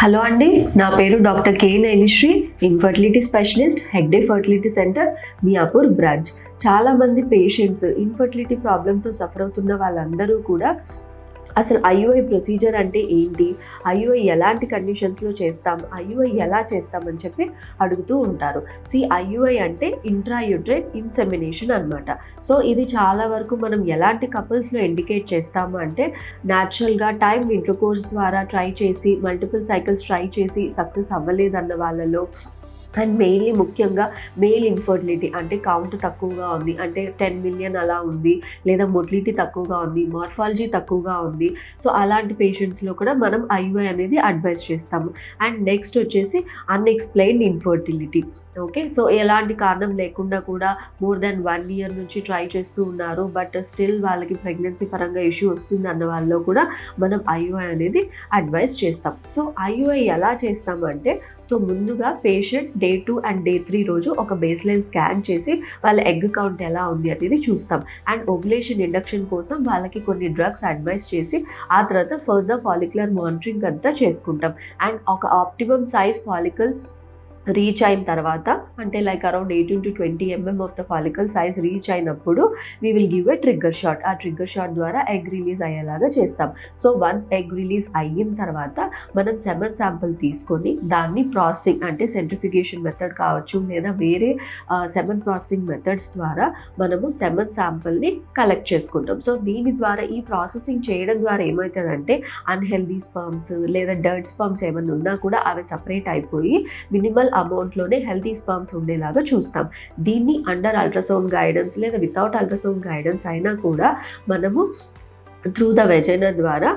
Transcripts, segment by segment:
Hello అండి నా పేరు doctor K Nainishree infertility specialist Hegde fertility centre Miyapur branch. చాలామంది పేషెంట్స్ ఇన్ఫర్టిలిటీ ప్రాబ్లంతో సఫర్ అవుతున్న వాళ్ళందరూ కూడా అసలు ఐయుఐ ప్రొసీజర్ అంటే ఏంటి? ఐయుఐ ఎలాంటి కండిషన్స్లో చేస్తాం? ఐయుఐ ఎలా చేస్తామని చెప్పి అడుగుతూ ఉంటారు. సి ఐయుఐ అంటే ఇంట్రాయూట్రైన్ ఇన్సెమినేషన్ అనమాట సో ఇది చాలా వరకు మనం ఎలాంటి కపుల్స్లో ఇండికేట్ చేస్తాము అంటే న్యాచురల్గా టైం ఇంటర్కోర్స్ ద్వారా ట్రై చేసి మల్టిపుల్ సైకిల్స్ ట్రై చేసి సక్సెస్ అవ్వలేదన్న వాళ్ళలో అండ్ మెయిన్లీ ముఖ్యంగా మెయిల్ ఇన్ఫర్టిలిటీ అంటే కౌంట్ తక్కువగా ఉంది. అంటే టెన్ మిలియన్ అలా ఉంది లేదా మొటిలిటీ తక్కువగా ఉంది మార్ఫాలజీ తక్కువగా ఉంది. సో అలాంటి పేషెంట్స్లో కూడా మనం ఐవై అనేది అడ్వైస్ చేస్తాము. అండ్ నెక్స్ట్ వచ్చేసి అన్ఎక్స్ప్లెయిన్డ్ ఇన్ఫర్టిలిటీ ఓకే సో ఎలాంటి కారణం లేకుండా కూడా మోర్ దెన్ వన్ ఇయర్ నుంచి ట్రై చేస్తూ ఉన్నారు. బట్ స్టిల్ వాళ్ళకి ప్రెగ్నెన్సీ పరంగా ఇష్యూ వస్తుంది అన్న వాళ్ళలో కూడా మనం ఐఓఐ అనేది అడ్వైస్ చేస్తాం. సో ఐఓఐ ఎలా చేస్తామంటే సో ముందుగా patient day two and day three రోజు ఒక బేస్ లైన్ స్కాన్ చేసి వాళ్ళ ఎగ్ కౌంట్ ఎలా ఉంది అనేది చూస్తాం. అండ్ ఓవ్యులేషన్ ఇండక్షన్ కోసం వాళ్ళకి కొన్ని డ్రగ్స్ అడ్వైస్ చేసి ఆ తర్వాత ఫర్దర్ ఫాలిక్యులర్ మానిటరింగ్ అంతా చేసుకుంటాం. అండ్ ఒక ఆప్టిమమ్ సైజ్ ఫాలికల్ రీచ్ అయిన తర్వాత అంటే like around eighteen to twenty MM of the follicle size reach అయినప్పుడు we will give a trigger shot ఆ ట్రిగ్గర్ షాట్ ద్వారా ఎగ్ రిలీజ్ అయ్యేలాగా చేస్తాం. సో వన్స్ ఎగ్ రిలీజ్ అయిన తర్వాత మనం సెమన్ శాంపుల్ తీసుకొని దాన్ని ప్రాసెసింగ్ అంటే సెంట్రిఫికేషన్ మెథడ్ కావచ్చు లేదా వేరే సెమన్ ప్రాసెసింగ్ మెథడ్స్ ద్వారా మనము సెమన్ శాంపుల్ని కలెక్ట్ చేసుకుంటాం. సో దీని ద్వారా ఈ ప్రాసెసింగ్ చేయడం ద్వారా ఏమవుతుందంటే అన్హెల్దీ స్పర్మ్స్ లేదా డర్ట్ స్పర్మ్స్ ఏమైనా ఉన్నా కూడా అవి సపరేట్ అయిపోయి మినిమల్ అమౌంట్లోనే హెల్తీ స్పర్మ్స్ ఉండేలాగా చూస్తాం. దీన్ని అండర్ అల్ట్రాసౌండ్ గైడెన్స్ లేదా వితౌట్ అల్ట్రాసౌండ్ గైడెన్స్ అయినా కూడా మనము త్రూ ద వెజైనా ద్వారా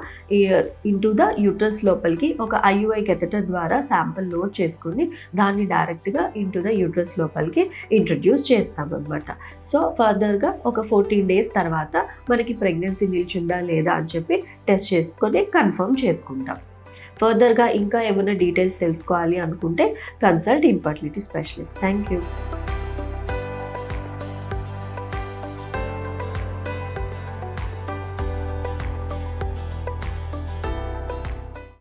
ఇంటూ ద యూట్రస్ లోపలికి ఒక ఐయుఐ కెథటర్ ద్వారా శాంపుల్ నోట్ చేసుకుని దాన్ని డైరెక్ట్గా ఇంటూ ద యూట్రస్ లోపలికి ఇంట్రడ్యూస్ చేస్తామన్నమాట. సో ఫర్దర్గా ఒక ఫోర్టీన్ డేస్ తర్వాత మనకి ప్రెగ్నెన్సీ నిల్చుందా లేదా అని చెప్పి టెస్ట్ చేసుకొని కన్ఫర్మ్ చేసుకుంటాం. ఫర్దర్గా ఇంకా ఏమైనా డీటెయిల్స్ తెలుసుకోవాలి అనుకుంటే consult infertility specialist. Thank you.